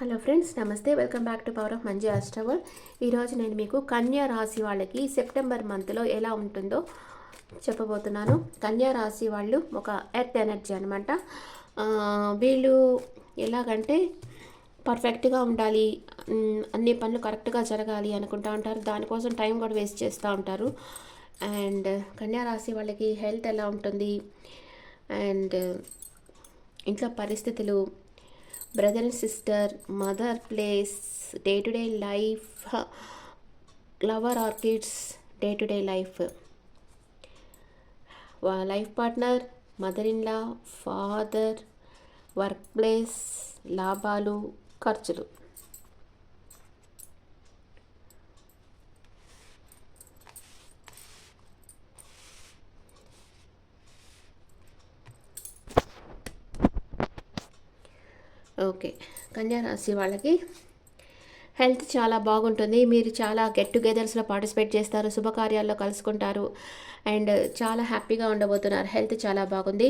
Hello friends నమస్తే. Welcome back to power of Manju అస్ట్రవల్ ఈరోజు నేను మీకు కన్యా రాశి వాళ్ళకి సెప్టెంబర్ మంత్లో ఎలా ఉంటుందో చెప్పబోతున్నాను. కన్యా రాశి వాళ్ళు ఒక ఎర్త్ ఎనర్జీ అనమాట వీళ్ళు ఎలాగంటే పర్ఫెక్ట్గా ఉండాలి అన్ని పనులు కరెక్ట్గా జరగాలి అనుకుంటా ఉంటారు. దానికోసం టైం కూడా వేస్ట్ చేస్తూ ఉంటారు. అండ్ కన్యా రాశి వాళ్ళకి హెల్త్ ఎలా ఉంటుంది? అండ్ ఇంట్లో పరిస్థితులు brother and sister mother place day to day life lover or kids day to day life life partner mother in law father work place లాభాలు ఖర్చులు ఓకే. కన్యా రాశి వాళ్ళకి హెల్త్ చాలా బాగుంటుంది. మీరు చాలా గెట్ టుగెదర్స్లో పార్టిసిపేట్ చేస్తారు. శుభకార్యాల్లో కలుసుకుంటారు. అండ్ చాలా హ్యాపీగా ఉండబోతున్నారు. హెల్త్ చాలా బాగుంది.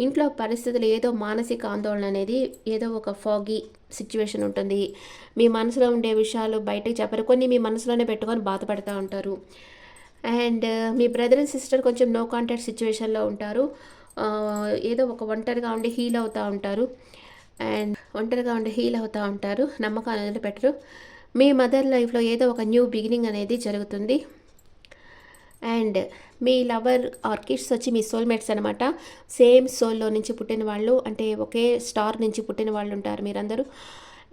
ఇంట్లో పరిస్థితులు ఏదో మానసిక ఆందోళన అనేది ఏదో ఒక ఫాగీ సిచ్యువేషన్ ఉంటుంది. మీ మనసులో ఉండే విషయాలు బయటకు చెప్పరు. కొన్ని మీ మనసులోనే పెట్టుకొని బాధపడుతూ ఉంటారు. అండ్ మీ బ్రదర్ అండ్ సిస్టర్ కొంచెం నో కాంటాక్ట్ సిచ్యువేషన్లో ఉంటారు. ఏదో ఒక ఒంటరిగా ఉండి హీల్ అవుతూ ఉంటారు. అండ్ ఒంటరిగా ఉండి హీల్ అవుతూ ఉంటారు నమ్మకాలు అనేది పెట్టరు మీ మదర్ లైఫ్లో ఏదో ఒక న్యూ బిగినింగ్ అనేది జరుగుతుంది. అండ్ మీ లవర్ ఆర్ కిడ్స్ వచ్చి మీ సోల్మేట్స్ అనమాట సేమ్ సోల్లో నుంచి పుట్టిన వాళ్ళు అంటే ఒకే స్టార్ నుంచి పుట్టిన వాళ్ళు ఉంటారు మీరందరూ.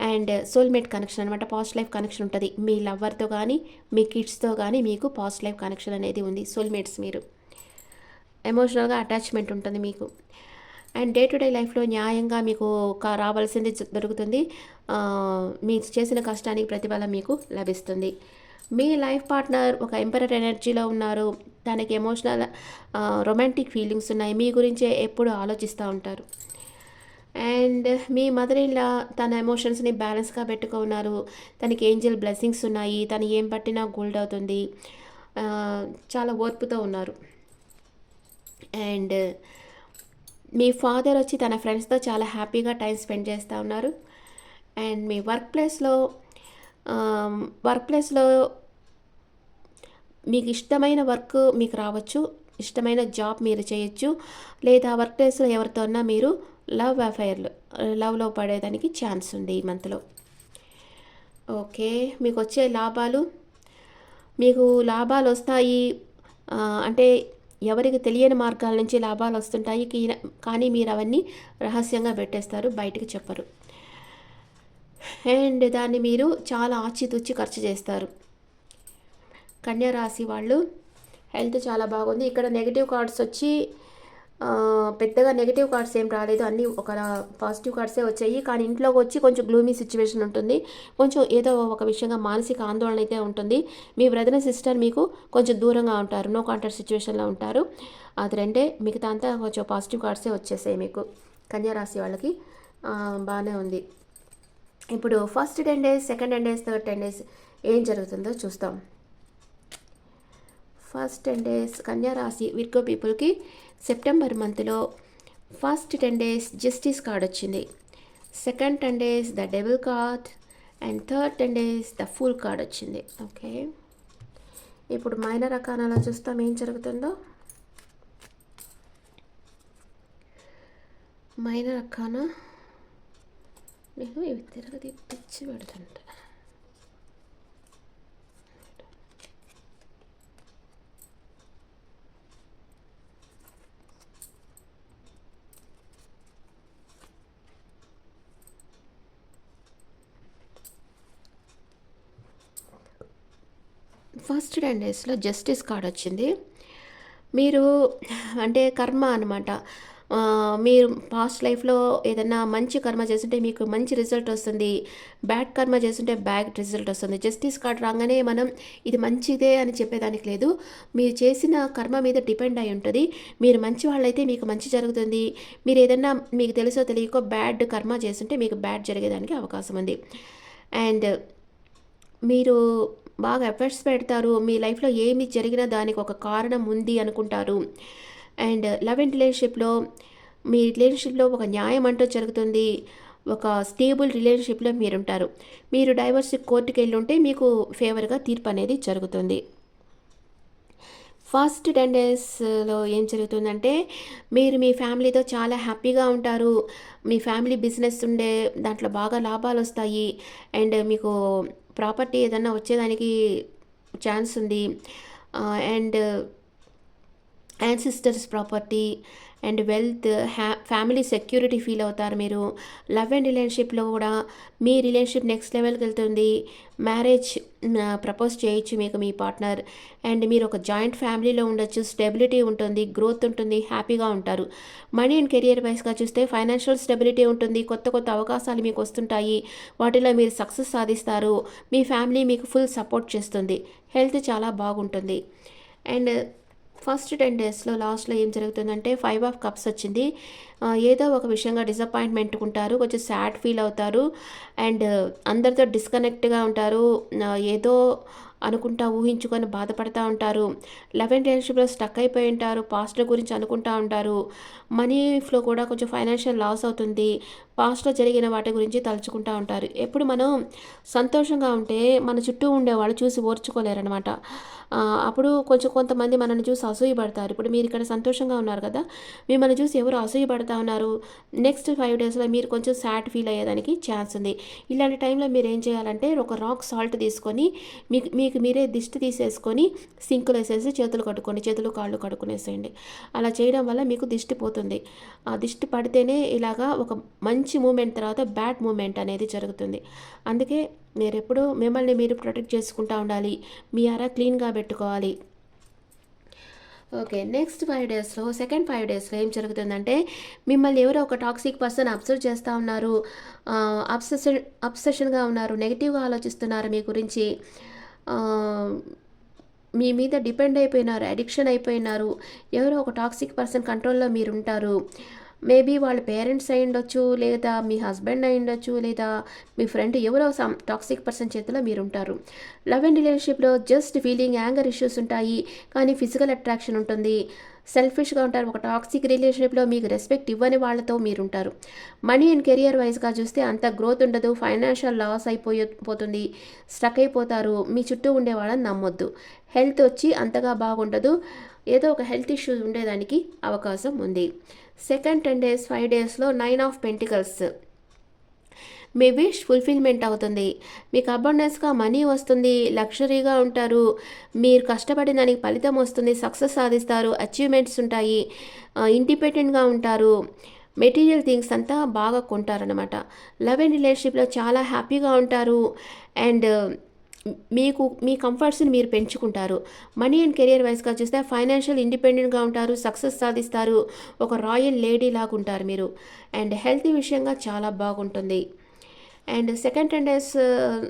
అండ్ సోల్మేట్ కనెక్షన్ అనమాట పాస్ట్ లైఫ్ కనెక్షన్ ఉంటుంది. మీ లవర్తో కానీ మీ కిడ్స్తో కానీ మీకు పాస్ట్ లైఫ్ కనెక్షన్ అనేది ఉంది సోల్మేట్స్ మీరు. ఎమోషనల్గా అటాచ్మెంట్ ఉంటుంది మీకు. అండ్ డే టు డే లైఫ్లో న్యాయంగా మీకు రావాల్సింది దొరుకుతుంది. మీ మీరు చేసిన కష్టానికి ప్రతిఫలం మీకు లభిస్తుంది. మీ లైఫ్ పార్ట్నర్ ఒక ఎంపరర్ ఎనర్జీలో ఉన్నారు. తనకి ఎమోషనల్ రొమాంటిక్ ఫీలింగ్స్ ఉన్నాయి. మీ గురించే ఎప్పుడు ఆలోచిస్తూ ఉంటారు. అండ్ మీ మదర్ ఇలా తన ఎమోషన్స్ని బ్యాలెన్స్గా పెట్టుకున్నారు. తనకి ఏంజల్ బ్లెస్సింగ్స్ ఉన్నాయి. తను ఏం పట్టినా గోల్డ్ అవుతుంది. చాలా ఓర్పుతో ఉన్నారు. అండ్ మీ ఫాదర్ వచ్చి తన ఫ్రెండ్స్తో చాలా హ్యాపీగా టైం స్పెండ్ చేస్తూ ఉన్నారు. అండ్ మీ వర్క్ ప్లేస్లో వర్క్ ప్లేస్లో మీకు ఇష్టమైన వర్క్ మీకు రావచ్చు. ఇష్టమైన జాబ్ మీరు చేయొచ్చు. లేదా వర్క్ ప్లేస్లో ఎవరితోన్నా మీరు లవ్ అఫైర్లు లవ్లో పడేదానికి ఛాన్స్ ఉంది ఈ మంత్లో ఓకే మీకు వచ్చే లాభాలు మీకు లాభాలు వస్తాయి. అంటే ఎవరికి తెలియని మార్గాల నుంచి లాభాలు వస్తుంటాయి. కానీ మీరు అవన్నీ రహస్యంగా పెట్టేస్తారు. బయటకు చెప్పరు. అండ్ దాన్ని మీరు చాలా ఆచితూచి ఖర్చు చేస్తారు. కన్యా రాశి వాళ్ళు హెల్త్ చాలా బాగుంది. ఇక్కడ నెగిటివ్ కార్డ్స్ వచ్చి పెద్దగా నెగిటివ్ కార్డ్స్ ఏం రాలేదు. అన్నీ ఒక పాజిటివ్ కార్డ్సే వచ్చాయి. కానీ ఇంట్లోకి వచ్చి కొంచెం గ్లూమీ సిచ్యువేషన్ ఉంటుంది. కొంచెం ఏదో ఒక విషయంగా మానసిక ఆందోళన అయితే ఉంటుంది. మీ బ్రదర్ సిస్టర్ మీకు కొంచెం దూరంగా ఉంటారు. నో కాంటాక్ట్ సిచ్యువేషన్లో ఉంటారు. అది రెండే మిగతా అంతా కొంచెం పాజిటివ్ కార్డ్సే వచ్చేసాయి మీకు. కన్యారాశి వాళ్ళకి బాగానే ఉంది. ఇప్పుడు first ten days second ten days third ten days ఏం జరుగుతుందో చూస్తాం. ఫస్ట్ టెన్ డేస్ కన్యారాశి విర్గో పీపుల్కి సెప్టెంబర్ మంత్లో first ten days justice card వచ్చింది. Second ten days the devil card and third ten days the fool card వచ్చింది. Okay. ఇప్పుడు minor అకానాలో చూస్తాం ఏం జరుగుతుందో. మైనర్ రకాన నేను ఇవి తిరగది తెచ్చి పెడుతుంటా ఫస్ట్ టెన్ డేస్లో జస్టిస్ కార్డ్ వచ్చింది. మీరు అంటే కర్మ అనమాట మీరు పాస్ట్ లైఫ్లో ఏదైనా మంచి కర్మ చేస్తుంటే మీకు మంచి రిజల్ట్ వస్తుంది. బ్యాడ్ కర్మ చేస్తుంటే బ్యాడ్ రిజల్ట్ వస్తుంది. జస్టిస్ కార్డ్ రాగానే మనం ఇది మంచిదే అని చెప్పేదానికి లేదు. మీరు చేసిన కర్మ మీద డిపెండ్ అయి ఉంటుంది. మీరు మంచి వాళ్ళైతే మీకు మంచి జరుగుతుంది. మీరు ఏదైనా మీకు తెలుసో తెలియకో బ్యాడ్ కర్మ చేస్తుంటే మీకు బ్యాడ్ జరిగేదానికి అవకాశం ఉంది. అండ్ మీరు బాగా ఎఫర్ట్స్ పెడతారు. మీ లైఫ్లో ఏమి జరిగినా దానికి ఒక కారణం ఉంది అనుకుంటారు. అండ్ లవ్ అండ్ రిలేషన్షిప్లో మీ రిలేషన్షిప్లో ఒక న్యాయం అంటూ జరుగుతుంది. ఒక స్టేబుల్ రిలేషన్షిప్లో మీరుంటారు. మీరు డైవర్స్ కోర్టుకి వెళ్ళి ఉంటే మీకు ఫేవర్గా తీర్పు అనేది జరుగుతుంది. ఫస్ట్ టెన్ డేస్లో ఏం జరుగుతుందంటే మీరు మీ ఫ్యామిలీతో చాలా హ్యాపీగా ఉంటారు. మీ ఫ్యామిలీ బిజినెస్ ఉండే దాంట్లో బాగా లాభాలు వస్తాయి. అండ్ మీకు ప్రాపర్టీ ఏదన్నా వచ్చేదానికి ఛాన్స్ ఉంది. And ancestors property and wealth హ్యా ఫ్యామిలీ సెక్యూరిటీ ఫీల్ అవుతారు మీరు. లవ్ అండ్ రిలేషన్షిప్లో కూడా మీ రిలేషన్షిప్ నెక్స్ట్ లెవెల్కి వెళ్తుంది. మ్యారేజ్ ప్రపోజ్ చేయొచ్చు మీకు మీ పార్ట్నర్. అండ్ మీరు ఒక జాయింట్ ఫ్యామిలీలో ఉండొచ్చు స్టెబిలిటీ ఉంటుంది గ్రోత్ ఉంటుంది హ్యాపీగా ఉంటారు. మనీ అండ్ కెరియర్ వైస్గా చూస్తే ఫైనాన్షియల్ స్టెబిలిటీ ఉంటుంది కొత్త కొత్త అవకాశాలు మీకు వస్తుంటాయి వాటిలో మీరు సక్సెస్ సాధిస్తారు మీ ఫ్యామిలీ మీకు ఫుల్ సపోర్ట్ చేస్తుంది. హెల్త్ చాలా బాగుంటుంది. అండ్ ఫస్ట్ టెన్ డేస్లో లాస్ట్లో ఏం జరుగుతుందంటే ఫైవ్ ఆఫ్ కప్స్ వచ్చింది. ఏదో ఒక విషయంగా డిసప్పాయింట్మెంట్ ఉంటారు కొంచెం సాడ్ ఫీల్ అవుతారు అండ్ అందరితో డిస్కనెక్ట్గా ఉంటారు. ఏదో అనుకుంటా ఊహించుకొని బాధపడతా ఉంటారు. లవ్ అండ్ రిలేషన్షిప్లో స్టక్ అయిపోయి ఉంటారు పాస్ట్ గురించి అనుకుంటా ఉంటారు. మనీ ఫ్లో కూడా కొంచెం ఫైనాన్షియల్ లాస్ అవుతుంది. పాస్ట్లో జరిగిన వాటి గురించి తలుచుకుంటూ ఉంటారు. ఎప్పుడు మనం సంతోషంగా ఉంటే మన చుట్టూ ఉండేవాళ్ళు చూసి ఓర్చుకోలేరనమాట అప్పుడు కొంచెం కొంతమంది మనల్ని చూసి అసూయపడతారు. ఇప్పుడు మీరు ఇక్కడ సంతోషంగా ఉన్నారు కదా మిమ్మల్ని చూసి ఎవరు అసూయపడతా ఉన్నారు? నెక్స్ట్ ఫైవ్ డేస్లో మీరు కొంచెం సాడ్ ఫీల్ అయ్యేదానికి ఛాన్స్ ఉంది. ఇలాంటి టైంలో మీరు ఏం చేయాలంటే ఒక రాక్ సాల్ట్ తీసుకొని మీకు మీకు మీరే దిష్టి తీసేసుకొని సింకులు వేసేసి చేతులు కట్టుకోండి. చేతులు కాళ్ళు కడుక్కునేసేయండి. అలా చేయడం వల్ల మీకు దిష్టి పోతుంది. ఆ దిష్టి పడితేనే ఇలాగా ఒక మంచి మంచి మూమెంట్ తర్వాత బ్యాడ్ మూమెంట్ అనేది జరుగుతుంది. అందుకే మీరు మిమ్మల్ని మీరు ప్రొటెక్ట్ చేసుకుంటూ ఉండాలి. మీ అర క్లీన్గా పెట్టుకోవాలి. ఓకే నెక్స్ట్ ఫైవ్ డేస్లో సెకండ్ ఫైవ్ డేస్లో ఏం జరుగుతుందంటే మిమ్మల్ని ఎవరో ఒక టాక్సిక్ పర్సన్ అబ్జర్వ్ చేస్తూ ఉన్నారు. అబ్సెషన్ అబ్సెషన్గా ఉన్నారు. నెగిటివ్గా ఆలోచిస్తున్నారు మీ గురించి. మీ మీద డిపెండ్ అయిపోయినారు అడిక్షన్ అయిపోయినారు. ఎవరో ఒక టాక్సిక్ పర్సన్ కంట్రోల్లో మీరు ఉంటారు. మేబీ వాళ్ళ పేరెంట్స్ అయి ఉండొచ్చు లేదా మీ హస్బెండ్ అయి ఉండొచ్చు లేదా మీ ఫ్రెండ్ ఎవరో సమ్ టాక్సిక్ పర్సన్ చేతిలో మీరు ఉంటారు లవ్ అండ్ రిలేషన్షిప్లో జస్ట్ ఫీలింగ్ యాంగర్ ఇష్యూస్ ఉంటాయి కానీ ఫిజికల్ అట్రాక్షన్ ఉంటుంది. సెల్ఫిష్గా ఉంటారు ఒక టాక్సిక్ రిలేషన్షిప్లో మీకు రెస్పెక్ట్ ఇవ్వని వాళ్ళతో మీరు ఉంటారు మనీ అండ్ కెరియర్ వైజ్గా చూస్తే అంత గ్రోత్ ఉండదు ఫైనాన్షియల్ లాస్ అయిపోయి పోతుంది స్ట్రక్ అయిపోతారు మీ చుట్టూ ఉండే వాళ్ళని నమ్మొద్దు. హెల్త్ వచ్చి అంతగా బాగుండదు ఏదో ఒక హెల్త్ ఇష్యూ ఉండేదానికి అవకాశం ఉంది. సెకండ్ టెన్ డేస్ ఫైవ్ డేస్లో నైన్ ఆఫ్ పెంటికల్స్ మీ విష్ ఫుల్ఫిల్మెంట్ అవుతుంది. మీకు అబండెన్స్గా మనీ వస్తుంది. లక్షరీగా ఉంటారు. మీరు కష్టపడిన దానికి ఫలితం వస్తుంది. సక్సెస్ సాధిస్తారు. అచీవ్మెంట్స్ ఉంటాయి. ఇండిపెండెంట్గా ఉంటారు. మెటీరియల్ థింగ్స్ అంతా బాగా కొంటారనమాట లవ్ అండ్ రిలేషన్షిప్లో చాలా హ్యాపీగా ఉంటారు. అండ్ మీకు మీ కంఫర్ట్స్ని మీరు పెంచుకుంటారు. మనీ అండ్ కెరియర్ వైస్గా చూస్తే ఫైనాన్షియల్ ఇండిపెండెంట్గా ఉంటారు సక్సెస్ సాధిస్తారు ఒక రాయల్ లేడీ లాగా ఉంటారు మీరు. అండ్ హెల్తీ విషయంగా చాలా బాగుంటుంది. And second ten days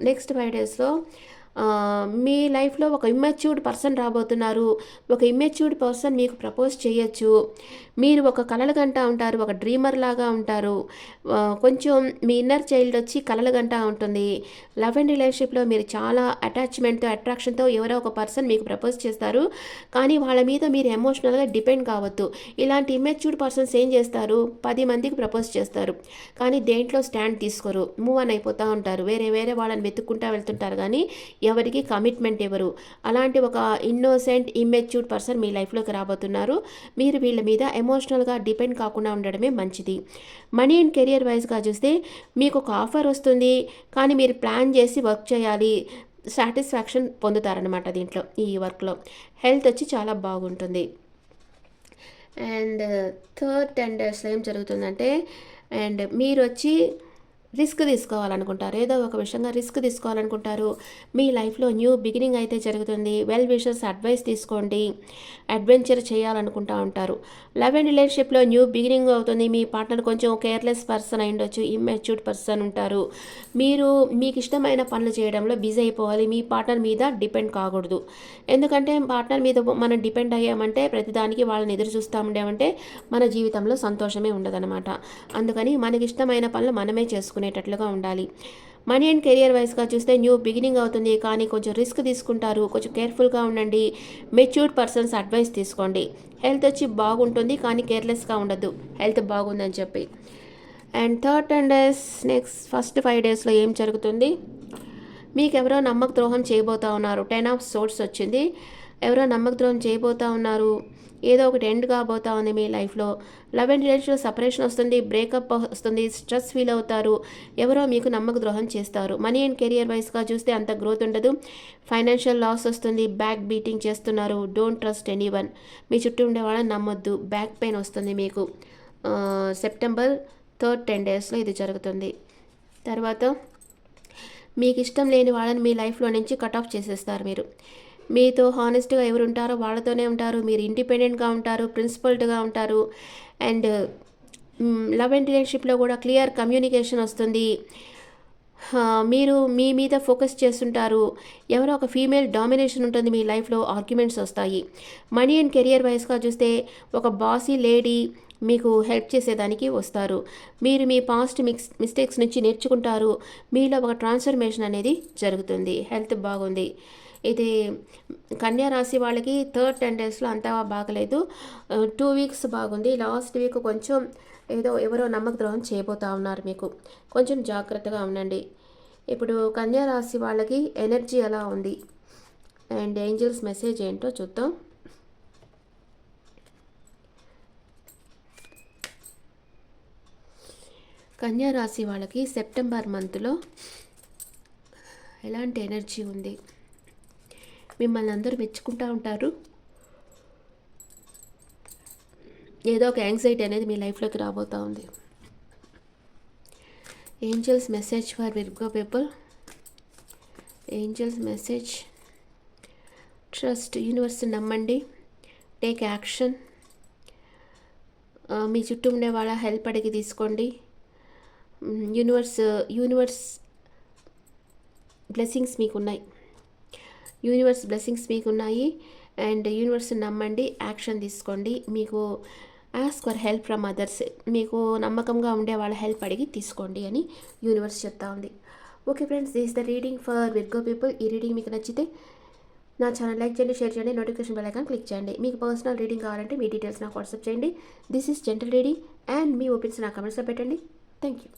next five డేస్లో మీ లైఫ్లో ఒక ఇమ్మెచ్యూర్డ్ పర్సన్ రాబోతున్నారు. ఒక ఇమ్మెచ్యూర్డ్ పర్సన్ మీకు ప్రపోజ్ చేయొచ్చు. మీరు ఒక కలలు గంట ఉంటారు ఒక డ్రీమర్ లాగా ఉంటారు. కొంచెం మీ ఇన్నర్ చైల్డ్ వచ్చి కలలు గంట ఉంటుంది. లవ్ అండ్ రిలేషన్షిప్లో మీరు చాలా అటాచ్మెంట్తో అట్రాక్షన్తో ఎవరో ఒక పర్సన్ మీకు ప్రపోజ్ చేస్తారు. కానీ వాళ్ళ మీద మీరు ఎమోషనల్గా డిపెండ్ కావద్దు. ఇలాంటి ఇమ్మెచ్యూర్డ్ పర్సన్స్ ఏం చేస్తారు? పది మందికి ప్రపోజ్ చేస్తారు. కానీ దేంట్లో స్టాండ్ తీసుకోరు. మూవ్ అని అయిపోతూ ఉంటారు. వేరే వేరే వాళ్ళని వెతుక్కుంటూ వెళ్తుంటారు కానీ ఎవరికి కమిట్మెంట్ ఎవరు అలాంటి ఒక ఇన్నోసెంట్ ఇమ్మెచ్యూర్డ్ పర్సన్ మీ లైఫ్లోకి రాబోతున్నారు. మీరు వీళ్ళ మీద ఎమోషనల్గా డిపెండ్ కాకుండా ఉండడమే మంచిది. మనీ అండ్ కెరియర్ వైజ్గా చూస్తే మీకు ఒక ఆఫర్ వస్తుంది కానీ మీరు ప్లాన్ చేసి వర్క్ చేయాలి. సాటిస్ఫాక్షన్ పొందుతారనమాట దీంట్లో ఈ వర్క్లో హెల్త్ వచ్చి చాలా బాగుంటుంది. అండ్ థర్డ్ టెన్ డేస్లో ఏం జరుగుతుందంటే అండ్ మీరు వచ్చి రిస్క్ తీసుకోవాలనుకుంటారు. ఏదో ఒక విషయంగా రిస్క్ తీసుకోవాలనుకుంటారు. మీ లైఫ్లో న్యూ బిగినింగ్ అయితే జరుగుతుంది. వెల్ విషర్స్ అడ్వైస్ తీసుకోండి. అడ్వెంచర్ చేయాలనుకుంటా ఉంటారు. లవ్ అండ్ రిలేషన్షిప్లో న్యూ బిగినింగ్ అవుతుంది. మీ పార్ట్నర్ కొంచెం కేర్లెస్ పర్సన్ అయి ఉండొచ్చు. ఇమ్మెచ్యూర్డ్ పర్సన్ ఉంటారు. మీరు మీకు ఇష్టమైన పనులు చేయడంలో బిజీ అయిపోవాలి. మీ పార్ట్నర్ మీద డిపెండ్ కాకూడదు. ఎందుకంటే పార్ట్నర్ మీద మనం డిపెండ్ అయ్యామంటే ప్రతిదానికి వాళ్ళని ఎదురు చూస్తూ ఉండేమంటే మన జీవితంలో సంతోషమే ఉండదన్నమాట. అందుకని మనకి ఇష్టమైన పనులు మనమే చేసుకున్నాం చేసుకునేటట్లుగా ఉండాలి. మనీ అండ్ కెరియర్ వైస్గా చూస్తే న్యూ బిగినింగ్ అవుతుంది. కానీ కొంచెం రిస్క్ తీసుకుంటారు. కొంచెం కేర్ఫుల్గా ఉండండి. మెచ్యూర్డ్ పర్సన్స్ అడ్వైస్ తీసుకోండి. హెల్త్ వచ్చి బాగుంటుంది. కానీ కేర్లెస్గా ఉండద్దు. హెల్త్ బాగుందని చెప్పి. And third ten days next first five డేస్లో ఏం జరుగుతుంది? మీకు ఎవరో నమ్మక ద్రోహం చేయబోతా ఉన్నారు. టెన్ ఆఫ్ సోర్స్ వచ్చింది. ఎవరో నమ్మక ద్రోహం చేయబోతా ఉన్నారు. ఏదో ఒకటి ఎండ్ కాబోతా ఉంది మీ లైఫ్లో లవ్ అండ్ రిలేషన్లో సపరేషన్ వస్తుంది బ్రేకప్ వస్తుంది స్ట్రెస్ ఫీల్ అవుతారు. ఎవరో మీకు నమ్మక ద్రోహం చేస్తారు. మనీ అండ్ కెరియర్ వైస్గా చూస్తే అంత గ్రోత్ ఉండదు. ఫైనాన్షియల్ లాస్ వస్తుంది బ్యాక్ బీటింగ్ చేస్తున్నారు. డోంట్ ట్రస్ట్ ఎనీ వన్ మీ చుట్టూ ఉండే వాళ్ళని నమ్మొద్దు. బ్యాక్ పెయిన్ వస్తుంది మీకు. సెప్టెంబర్ థర్డ్ టెన్ డేస్లో ఇది జరుగుతుంది. తర్వాత మీకు ఇష్టం లేని వాళ్ళని మీ లైఫ్లో నుంచి కట్ ఆఫ్ చేసేస్తారు మీరు. మీతో హానెస్ట్గా ఎవరు ఉంటారో వాళ్ళతోనే ఉంటారు మీరు ఇండిపెండెంట్గా ఉంటారు ప్రిన్సిపల్డ్గా ఉంటారు. అండ్ లవ్ అండ్ రిలేషన్షిప్లో కూడా క్లియర్ కమ్యూనికేషన్ వస్తుంది. మీరు మీ మీద ఫోకస్ చేస్తుంటారు. ఎవరో ఒక ఫీమేల్ డామినేషన్ ఉంటుంది మీ లైఫ్లో ఆర్గ్యుమెంట్స్ వస్తాయి. మనీ అండ్ కెరియర్ వైస్గా చూస్తే ఒక బాసీ లేడీ మీకు హెల్ప్ చేసేదానికి వస్తారు. మీరు మీ పాస్ట్ మిక్స్ మిస్టేక్స్ నుంచి నేర్చుకుంటారు. మీలో ఒక ట్రాన్స్ఫర్మేషన్ అనేది జరుగుతుంది. హెల్త్ బాగుంది. ఇది కన్యా రాశి వాళ్ళకి థర్డ్ టెన్ డేస్లో అంతా బాగలేదు. టూ వీక్స్ బాగుంది. లాస్ట్ వీక్ కొంచెం ఏదో ఎవరో నమ్మక ద్రోహం చేయబోతా ఉన్నారు మీకు. కొంచెం జాగ్రత్తగా ఉండండి. ఇప్పుడు కన్యా రాశి వాళ్ళకి ఎనర్జీ ఎలా ఉంది? అండ్ ఏంజల్స్ మెసేజ్ ఏంటో చూద్దాం. కన్యా రాశి వాళ్ళకి సెప్టెంబర్ మంత్లో ఎలాంటి ఎనర్జీ ఉంది? మిమ్మల్ని అందరూ మెచ్చుకుంటూ ఉంటారు. ఏదో ఒక యాంగ్జైటీ అనేది మీ లైఫ్లోకి రాబోతూ ఉంది. Angels message for Virgo people angels message trust universe నమ్మండి. టేక్ యాక్షన్ uh, మీ చుట్టూ ఉండే వాళ్ళ హెల్ప్ అడిగి తీసుకోండి. యూనివర్స్ యూనివర్స్ బ్లెస్సింగ్స్ మీకు ఉన్నాయి యూనివర్స్ బ్లెస్సింగ్స్ మీకు ఉన్నాయి అండ్ యూనివర్స్ నమ్మండి యాక్షన్ తీసుకోండి. మీకు ask for help from others మీకు నమ్మకంగా ఉండే వాళ్ళ హెల్ప్ అడిగి తీసుకోండి అని యూనివర్స్ చెప్తా ఉంది. Okay friends this the reading for Virgo people. ఈ రీడింగ్ మీకు నచ్చితే నా ఛానల్ లైక్ చేయండి షేర్ చేయండి నోటిఫికేషన్ బెల్ ఐకాన్ క్లిక్ చేయండి. మీకు పర్సనల్ రీడింగ్ కావాలంటే మీ డీటెయిల్స్ నాకు వాట్సాప్ చేయండి. This is gentle reading and me opinions నా కమెంట్స్లో పెట్టండి. Thank you.